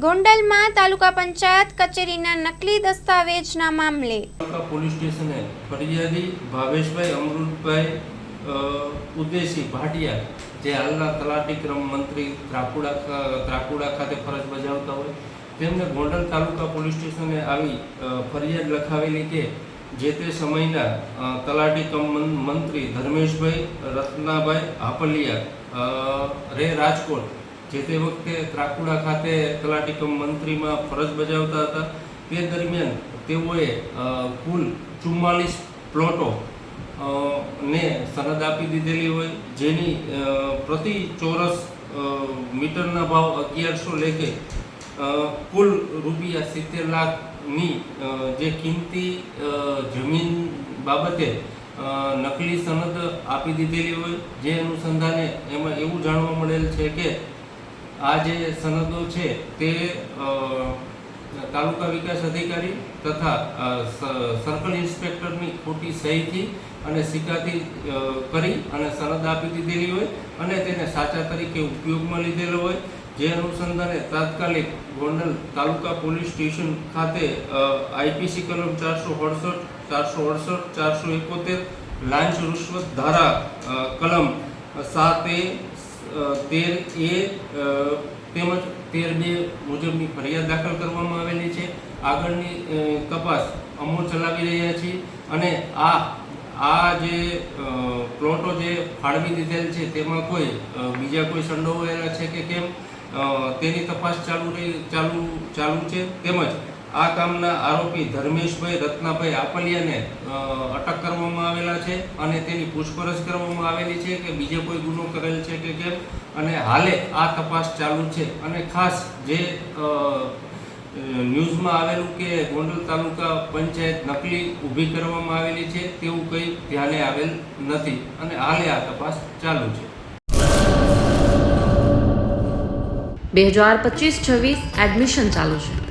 ગોંડલમાં તાલુકા પંચાયત કચેરીના નકલી દસ્તાવેજના મામલે. પોલીસ સ્ટેશને ફરિયાદી ભાવેશભાઈ અમૃતભાઈ ઉદ્દેશી ભાટિયા, જે હાલના તલાટી ક્રમ મંત્રી ત્રાકુડા ત્રાકુડા ખાતે ફરજ બજાવતા હોય, તેમને ગોંડલ તાલુકા પોલીસ સ્ટેશને આવી ફરિયાદ લખાવેલી કે જે તે સમયના તલાટી કમ મંત્રી ધર્મેશભાઈ રત્નાભાઈ હાપલિયા રે રાજકોટ જે તે વખતે ત્રાકુડા ખાતે તલાટી કમ મંત્રીમાં ફરજ બજાવતા હતા. તે દરમિયાન તેઓએ કુલ ચુમ્માલીસ પ્લોટો ને સનદ આપી દીધેલી હોય, જેની પ્રતિ ચોરસ મીટરના ભાવ અગિયારસો લેખે કુલ રૂપિયા સિત્તેર લાખની જે કિંમતી જમીન બાબતે નકલી સનદ આપી દીધેલી હોય, જે અનુસંધાને એમાં એવું જાણવા મળેલ છે કે આ જે સનદો છે તે તાલુકા વિકાસ અધિકારી તથા સર્કલ ઇન્સ્પેક્ટરની ખોટી સહીથી અને સિક્કાથી કરી અને સનદ આપી દીધેલી હોય અને તેને સાચા તરીકે ઉપયોગમાં લીધેલો હોય. જે અનુસંધાને તાત્કાલિક ગોંડલ તાલુકા પોલીસ સ્ટેશન ખાતે આઈપીસી કલમ ચારસો અડસઠ ચારસો અડસઠ, ચારસો એકોતેર, લાંચ રૂશ્વત ધારા કલમ સાત એ તેર એ તેમજ તેર બે મુજબની ફરિયાદ દાખલ કરવામાં આવેલી છે. આગળની તપાસ અમૂલ ચલાવી રહ્યા છીએ અને આ આ જે પ્લોટો જે ફાળવી દીધેલ છે તેમાં કોઈ બીજા કોઈ સંડોવાયેલા છે કે કેમ? તેની તપાસ ચાલુ રહી, ચાલુ ચાલુ છે. તેમજ આ કામના આરોપી ધર્મેશભાઈ રત્નાભાઈ આપલિયાને અટક કરવામાં આવેલા છે અને તેની પૂછપરછ કરવામાં આવેલી છે કે બીજો કોઈ ગુનો કરેલ છે કે કેમ અને હાલે આ તપાસ ચાલુ છે અને ખાસ જે ન્યૂઝમાં આવેલું કે ગોંડલ તાલુકા પંચાયત નકલી ઊભી કરવામાં આવેલી છે તેવું કંઈ ધ્યાને આવેલ નથી અને હાલે આ તપાસ ચાલુ છે. બે હજાર પચીસ છવ્વીસ એડમિશન ચાલુ છે.